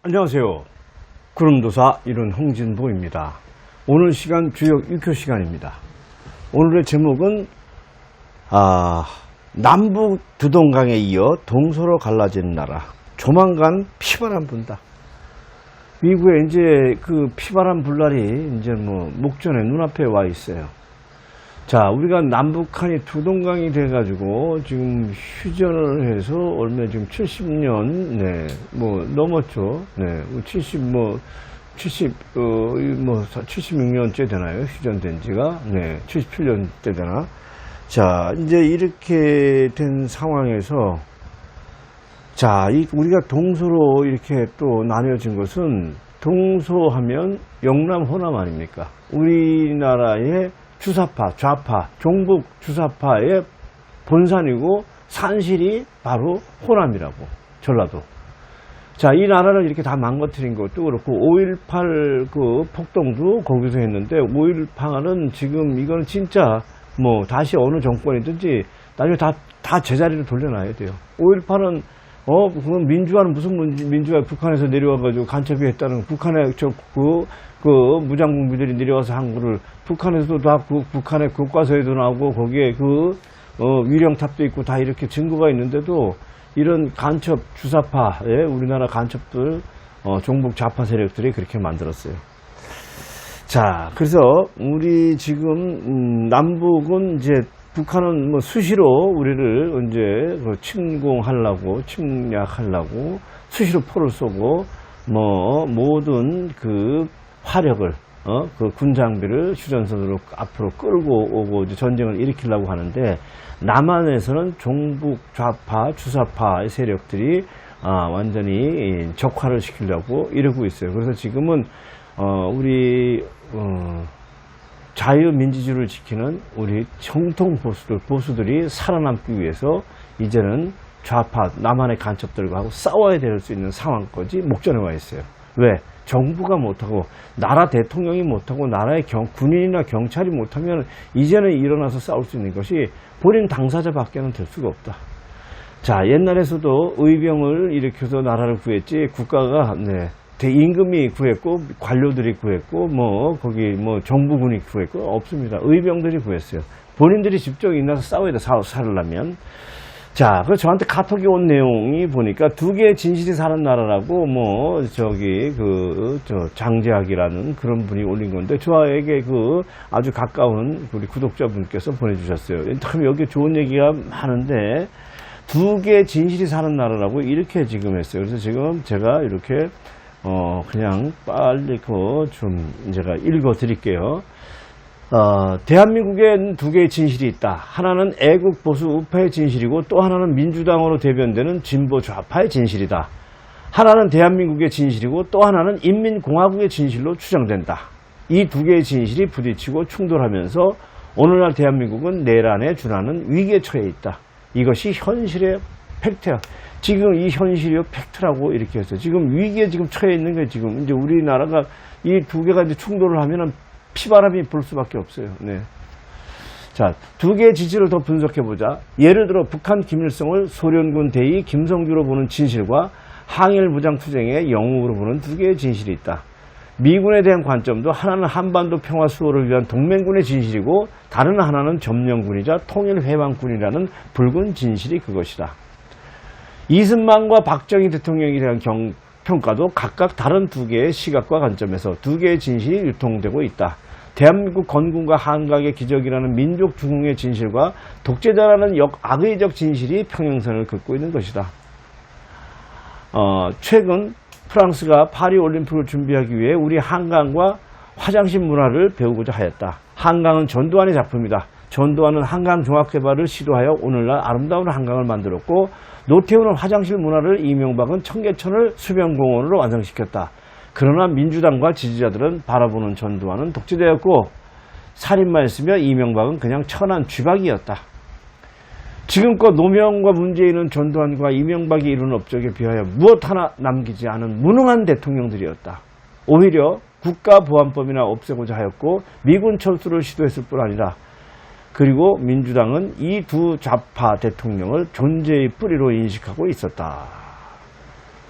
안녕하세요. 구름도사 이룬 홍진보입니다. 오늘 시간 주역 6교 시간입니다. 오늘의 제목은 아, 남북 두 동강에 이어 동서로 갈라진 나라. 조만간 피바람 분다. 미국에 이제 그 피바람 불 날이 이제 뭐 목전에 눈앞에 와 있어요. 자, 우리가 남북한이 두 동강이 돼가지고 지금 휴전을 해서 얼마 지금 70년, 네, 뭐 넘었죠. 네, 70, 뭐, 70, 어, 이 뭐, 76년째 되나요? 휴전된 지가? 네, 77년째 되나? 자, 이제 이렇게 된 상황에서 자, 이 우리가 동서로 이렇게 또 나뉘어진 것은 동서하면 영남 호남 아닙니까? 우리나라의 주사파, 좌파, 종북 주사파의 본산이고 산실이 바로 호남이라고 전라도. 자, 이 나라를 이렇게 다 망가뜨린 것도 그렇고 5.18 그 폭동도 거기서 했는데 5.18은 지금 이거는 진짜 뭐 다시 어느 정권이든지 나중에 다, 다 제자리로 돌려놔야 돼요. 5.18은 어, 그건 민주화는 무슨 민- 민주화 북한에서 내려와가지고 간첩이 했다는 북한의 저, 그, 그 무장공비들이 내려와서 한 거를 북한에서도 다 그, 북한의 교과서에도 나오고 거기에 그, 어, 위령탑도 있고 다 이렇게 증거가 있는데도 이런 간첩 주사파, 예, 우리나라 간첩들, 어, 종북 좌파 세력들이 그렇게 만들었어요. 자, 그래서 우리 지금 음, 남북은 이제 북한은 뭐 수시로 우리를 이제 그 침공하려고 침략하려고 수시로 포를 쏘고 뭐 모든 그 화력을 어, 그 군장비를 휴전선으로 앞으로 끌고 오고 전쟁을 일으키려고 하는데 남한에서는 종북 좌파 주사파의 세력들이 아, 완전히 적화를 시키려고 이러고 있어요. 그래서 지금은 어, 우리 어, 자유민주주의를 지키는 우리 정통 보수들, 보수들이 살아남기 위해서 이제는 좌파, 남한의 간첩들과 싸워야 될 수 있는 상황까지 목전에 와 있어요. 왜? 정부가 못하고, 나라 대통령이 못하고, 나라의 경, 군인이나 경찰이 못하면 이제는 일어나서 싸울 수 있는 것이 본인 당사자밖에는 될 수가 없다. 자, 옛날에서도 의병을 일으켜서 나라를 구했지, 국가가, 네, 대 임금이 구했고, 관료들이 구했고, 뭐, 거기, 뭐, 정부군이 구했고, 없습니다. 의병들이 구했어요. 본인들이 직접 일어나서 싸워야 돼, 사, 살으려면. 자, 그래서 저한테 카톡이 온 내용이 보니까 두 개의 진실이 사는 나라라고, 뭐, 저기, 그, 저, 장재학이라는 그런 분이 올린 건데, 저에게 그 아주 가까운 우리 구독자분께서 보내주셨어요. 참 여기 좋은 얘기가 많은데, 두 개의 진실이 사는 나라라고 이렇게 지금 했어요. 그래서 지금 제가 이렇게 어 그냥 빨리 그 좀 제가 읽어 드릴게요. 어, 대한민국엔 두 개의 진실이 있다. 하나는 애국 보수 우파의 진실이고 또 하나는 민주당으로 대변되는 진보 좌파의 진실이다. 하나는 대한민국의 진실이고 또 하나는 인민공화국의 진실로 추정된다. 이 두 개의 진실이 부딪히고 충돌하면서 오늘날 대한민국은 내란에 준하는 위기에 처해 있다. 이것이 현실의 팩트야. 지금 이 현실이 팩트라고 이렇게 했어요. 지금 위기에 지금 처해 있는 게 지금 이제 우리나라가 이 두 개가 이제 충돌을 하면은 피바람이 불 수밖에 없어요. 네. 자, 두 개의 지지를 더 분석해 보자. 예를 들어 북한 김일성을 소련군 대위 김성주로 보는 진실과 항일 무장 투쟁의 영웅으로 보는 두 개의 진실이 있다. 미군에 대한 관점도 하나는 한반도 평화 수호를 위한 동맹군의 진실이고 다른 하나는 점령군이자 통일 회방군이라는 붉은 진실이 그것이다. 이승만과 박정희 대통령에 대한 경- 평가도 각각 다른 두 개의 시각과 관점에서 두 개의 진실이 유통되고 있다. 대한민국 건국과 한각의 기적이라는 민족 중흥의 진실과 독재자라는 역 악의적 진실이 평행선을 긋고 있는 것이다. 어, 최근 프랑스가 파리 올림픽을 준비하기 위해 우리 한강과 화장실 문화를 배우고자 하였다. 한강은 전두환의 작품이다. 전두환은 한강 종합개발을 시도하여 오늘날 아름다운 한강을 만들었고 노태우는 화장실 문화를 이명박은 청계천을 수변공원으로 완성시켰다. 그러나 민주당과 지지자들은 바라보는 전두환은 독재자였고 살인마였으며 이명박은 그냥 천한 쥐박이었다. 지금껏 노무현과 문재인은 전두환과 이명박이 이룬 업적에 비하여 무엇 하나 남기지 않은 무능한 대통령들이었다. 오히려 국가보안법이나 없애고자 하였고 미군 철수를 시도했을 뿐 아니라 그리고 민주당은 이 두 좌파 대통령을 존재의 뿌리로 인식하고 있었다.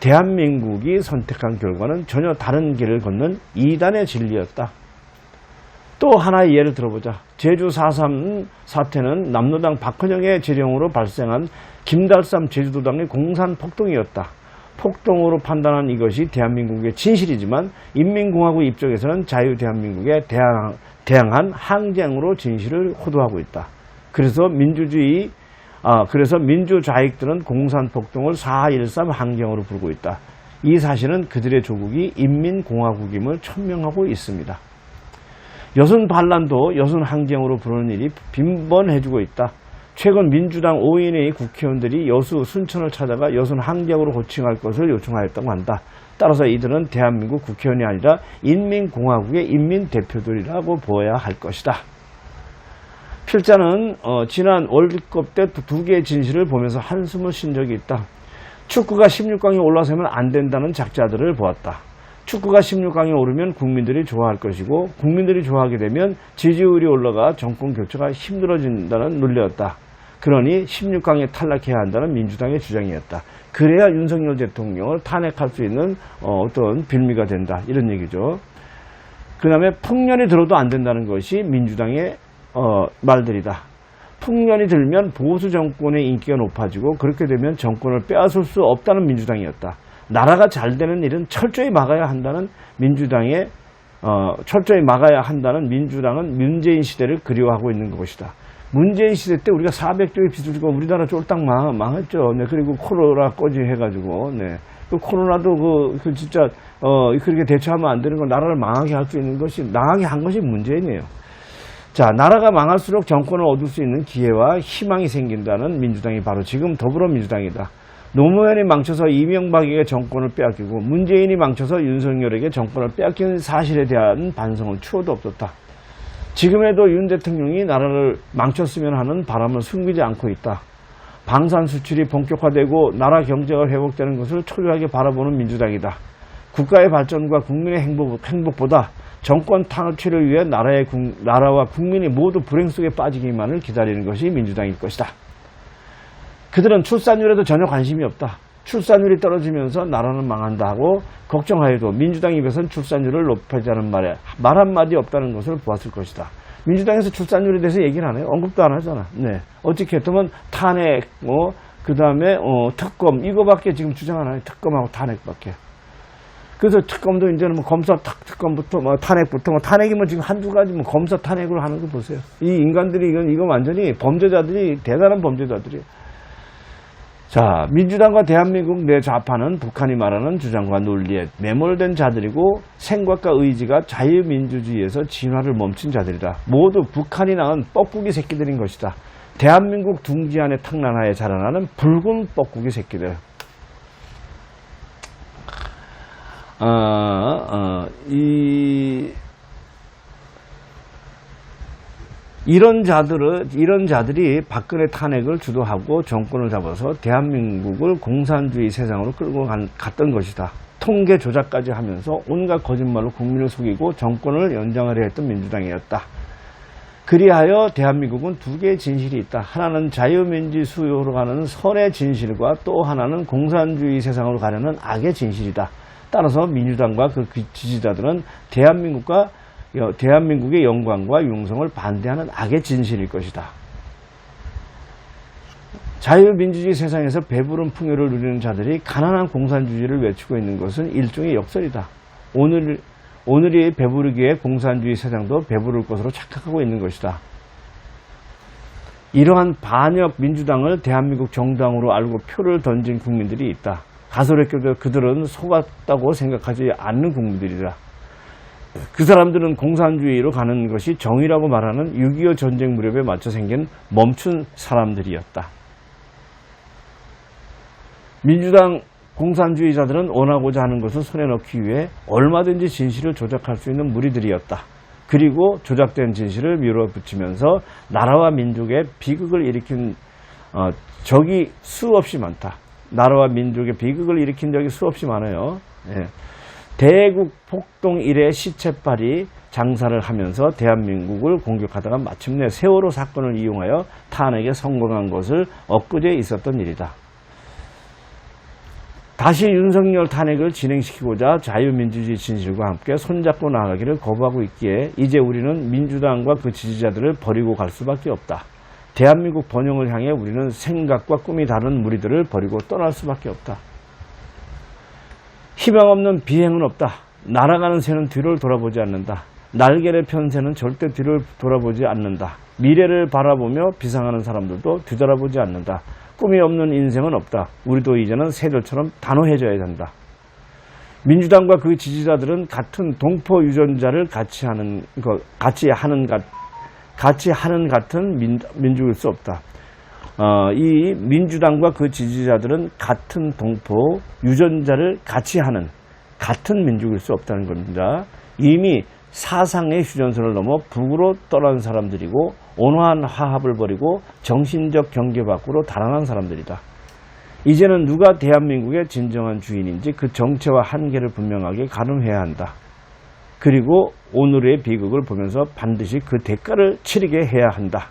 대한민국이 선택한 결과는 전혀 다른 길을 걷는 이단의 진리였다. 또 하나의 예를 들어보자. 제주 4.3 사태는 남로당 박헌영의 지령으로 발생한 김달삼 제주도당의 공산 폭동이었다. 폭동으로 판단한 이것이 대한민국의 진실이지만 인민공화국 입장에서는 자유대한민국에 대항, 대항한 항쟁으로 진실을 호도하고 있다. 그래서 민주주의 아, 그래서 민주좌익들은 공산폭동을 4.13 항쟁으로 부르고 있다. 이 사실은 그들의 조국이 인민공화국임을 천명하고 있습니다. 여순 반란도 여순 항쟁으로 부르는 일이 빈번해지고 있다. 최근 민주당 5인의 국회의원들이 여수 순천을 찾아가 여순 항쟁으로 호칭할 것을 요청하였다고 한다. 따라서 이들은 대한민국 국회의원이 아니라 인민공화국의 인민대표들이라고 보아야 할 것이다. 필자는 어, 지난 월드컵 때 두 개의 진실을 보면서 한숨을 쉰 적이 있다. 축구가 16강에 올라서면 안 된다는 작자들을 보았다. 축구가 16강에 오르면 국민들이 좋아할 것이고 국민들이 좋아하게 되면 지지율이 올라가 정권 교체가 힘들어진다는 논리였다. 그러니 16강에 탈락해야 한다는 민주당의 주장이었다. 그래야 윤석열 대통령을 탄핵할 수 있는 어, 어떤 빌미가 된다. 이런 얘기죠. 그 다음에 풍년이 들어도 안 된다는 것이 민주당의 어, 말들이다. 풍년이 들면 보수 정권의 인기가 높아지고 그렇게 되면 정권을 빼앗을 수 없다는 민주당이었다. 나라가 잘 되는 일은 철저히 막아야 한다는 민주당의 어, 철저히 막아야 한다는 민주당은 문재인 시대를 그리워하고 있는 것이다. 문재인 시대 때 우리가 400조의 빚을 지고 우리나라 쫄딱 망, 망했죠. 네, 그리고 코로나 꺼지 해가지고, 네. 그 코로나도 그, 그 진짜, 어, 그렇게 대처하면 안 되는 건 나라를 망하게 할 수 있는 것이, 망하게 한 것이 문재인이에요. 자, 나라가 망할수록 정권을 얻을 수 있는 기회와 희망이 생긴다는 민주당이 바로 지금 더불어민주당이다. 노무현이 망쳐서 이명박에게 정권을 빼앗기고 문재인이 망쳐서 윤석열에게 정권을 빼앗긴 사실에 대한 반성은 추호도 없었다. 지금에도 윤 대통령이 나라를 망쳤으면 하는 바람을 숨기지 않고 있다. 방산 수출이 본격화되고 나라 경제가 회복되는 것을 초조하게 바라보는 민주당이다. 국가의 발전과 국민의 행복, 행복보다 정권 탈취를 위해 나라의, 국- 나라와 국민이 모두 불행 속에 빠지기만을 기다리는 것이 민주당일 것이다. 그들은 출산율에도 전혀 관심이 없다. 출산율이 떨어지면서 나라는 망한다 하고 걱정하여도 민주당 입에선 출산율을 높이자는 말에 말 한마디 없다는 것을 보았을 것이다. 민주당에서 출산율에 대해서 얘기를 안 해요. 언급도 안 하잖아. 네. 어떻게 했더만 탄핵, 뭐, 그 다음에, 어, 특검, 이거밖에 지금 주장 안 해요. 특검하고 탄핵밖에. 그래서 특검도 이제는 뭐 검사 탁- 특검부터 뭐 탄핵부터 뭐 탄핵이면 지금 한두 가지 뭐 검사 탄핵을 하는 거 보세요. 이 인간들이 이건 이거 완전히 범죄자들이 대단한 범죄자들이. 자, 민주당과 대한민국 내 좌파는 북한이 말하는 주장과 논리에 매몰된 자들이고 생각과 의지가 자유민주주의에서 진화를 멈춘 자들이다. 모두 북한이 낳은 뻐꾸기 새끼들인 것이다. 대한민국 둥지 안에 탁란하에 자라나는 붉은 뻐꾸기 새끼들. 어, 어, 이, 이런 자들은, 이런 자들이 박근혜 탄핵을 주도하고 정권을 잡아서 대한민국을 공산주의 세상으로 끌고 간- 갔던 것이다. 통계 조작까지 하면서 온갖 거짓말로 국민을 속이고 정권을 연장하려 했던 민주당이었다. 그리하여 대한민국은 두 개의 진실이 있다. 하나는 자유민주 수요로 가는 선의 진실과 또 하나는 공산주의 세상으로 가려는 악의 진실이다. 따라서 민주당과 그 지지자들은 대한민국과 여- 대한민국의 영광과 융성을 반대하는 악의 진실일 것이다. 자유민주주의 세상에서 배부른 풍요를 누리는 자들이 가난한 공산주의를 외치고 있는 것은 일종의 역설이다. 오늘, 오늘이 배부르기에 공산주의 세상도 배부를 것으로 착각하고 있는 것이다. 이러한 반역 민주당을 대한민국 정당으로 알고 표를 던진 국민들이 있다. 가소롭게도 그들은 속았다고 생각하지 않는 국민들이다. 그 사람들은 공산주의로 가는 것이 정의라고 말하는 6.25 전쟁 무렵에 맞춰 생긴 멈춘 사람들이었다. 민주당 공산주의자들은 원하고자 하는 것을 손에 넣기 위해 얼마든지 진실을 조작할 수 있는 무리들이었다. 그리고 조작된 진실을 밀어붙이면서 나라와 민족의 비극을 일으킨 어, 적이 수없이 많다. 나라와 민족의 비극을 일으킨 적이 수없이 많아요. 예. 대국 폭동 이래 시체빨이 장사를 하면서 대한민국을 공격하다가 마침내 세월호 사건을 이용하여 탄핵에 성공한 것을 엊그제 있었던 일이다. 다시 윤석열 탄핵을 진행시키고자 자유민주주의 진실과 함께 손잡고 나가기를 거부하고 있기에 이제 우리는 민주당과 그 지지자들을 버리고 갈 수밖에 없다. 대한민국 번영을 향해 우리는 생각과 꿈이 다른 무리들을 버리고 떠날 수밖에 없다. 희망 없는 비행은 없다. 날아가는 새는 뒤를 돌아보지 않는다. 날개를 편 새는 절대 뒤를 돌아보지 않는다. 미래를 바라보며 비상하는 사람들도 뒤돌아보지 않는다. 꿈이 없는 인생은 없다. 우리도 이제는 새들처럼 단호해져야 된다. 민주당과 그 지지자들은 같은 동포 유전자를 같이 하는 것, 같이 하는 것, 같이 하는 같은 민, 민족일 수 없다. 어, 이 민주당과 그 지지자들은 같은 동포 유전자를 같이 하는 같은 민족일 수 없다는 겁니다. 이미 사상의 휴전선을 넘어 북으로 떠난 사람들이고 온화한 화합을 버리고 정신적 경계 밖으로 달아난 사람들이다. 이제는 누가 대한민국의 진정한 주인인지 그 정체와 한계를 분명하게 가늠해야 한다. 그리고 오늘의 비극을 보면서 반드시 그 대가를 치르게 해야 한다.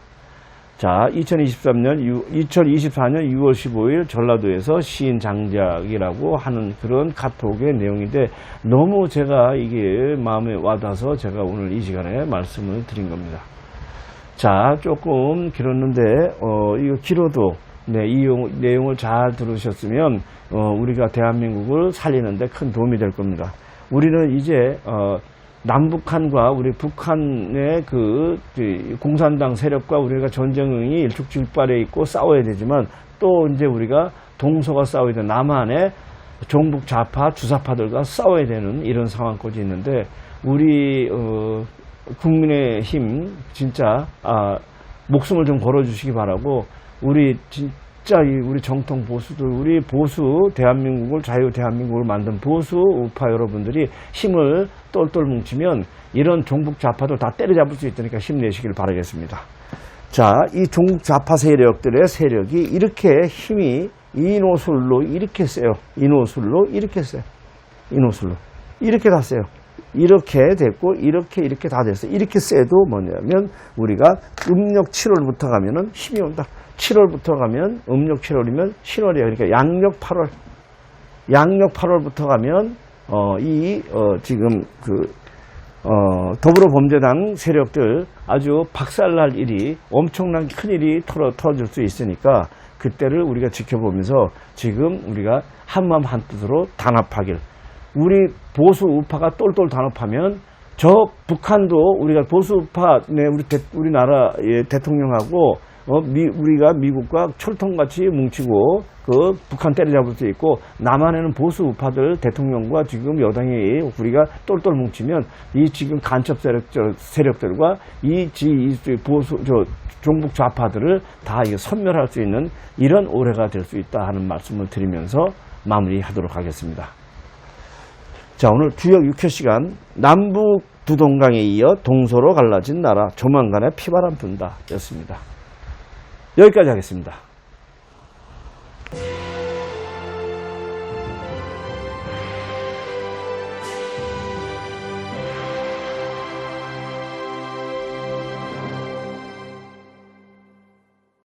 자, 2023년, 2024년 6월 15일 전라도에서 시인 장작이라고 하는 그런 카톡의 내용인데 너무 제가 이게 마음에 와닿아서 제가 오늘 이 시간에 말씀을 드린 겁니다. 자, 조금 길었는데, 어, 이거 길어도, 네, 이 용- 내용을 잘 들으셨으면, 어, 우리가 대한민국을 살리는데 큰 도움이 될 겁니다. 우리는 이제, 어, 남북한과 우리 북한의 그, 그 공산당 세력과 우리가 전쟁이 일촉즉발해 있고 싸워야 되지만 또 이제 우리가 동서가 싸워야 되는 남한의 종북 좌파 주사파들과 싸워야 되는 이런 상황까지 있는데 우리 어, 국민의 힘 진짜 아, 목숨을 좀 걸어주시기 바라고 우리 진 짜 이 우리 정통 보수들 우리 보수 대한민국을 자유 대한민국을 만든 보수 우파 여러분들이 힘을 똘똘 뭉치면 이런 종북 좌파들 다 때려잡을 수 있다니까 힘내시길 바라겠습니다. 자, 이 종북 좌파 세력들의 세력이 이렇게 힘이 이노술로 이렇게 세요. 이노술로 이렇게 세요. 이노술로 이렇게 다 세요. 이렇게 됐고 이렇게 이렇게 다 됐어요. 이렇게 세도 뭐냐면 우리가 음력 7월부터 가면은 힘이 온다. 7월부터 가면 음력 7월이면 10월이에요. 그러니까 양력 8월. 양력 8월부터 가면 어, 이 어, 지금 그 어, 더불어범죄당 세력들 아주 박살날 일이 엄청난 큰 일이 털어, 터질 수 있으니까 그때를 우리가 지켜보면서 지금 우리가 한마음 한뜻으로 단합하길 우리 보수 우파가 똘똘 단합하면 저 북한도 우리가 보수 우파 네 우리 대, 우리나라의 대통령하고 어, 미, 우리가 미국과 철통같이 뭉치고 그 북한 때려잡을 수 있고 남한에는 보수 우파들 대통령과 지금 여당이 우리가 똘똘 뭉치면 이 지금 간첩 세력, 세력들과 이, 지, 이 보수 저 종북 좌파들을 다 선멸할 수 있는 이런 올해가 될 수 있다 하는 말씀을 드리면서 마무리하도록 하겠습니다. 자, 오늘 주역 6회 시간 남북 두 동강에 이어 동서로 갈라진 나라 조만간에 피바람 분다 였습니다. 여기까지 하겠습니다.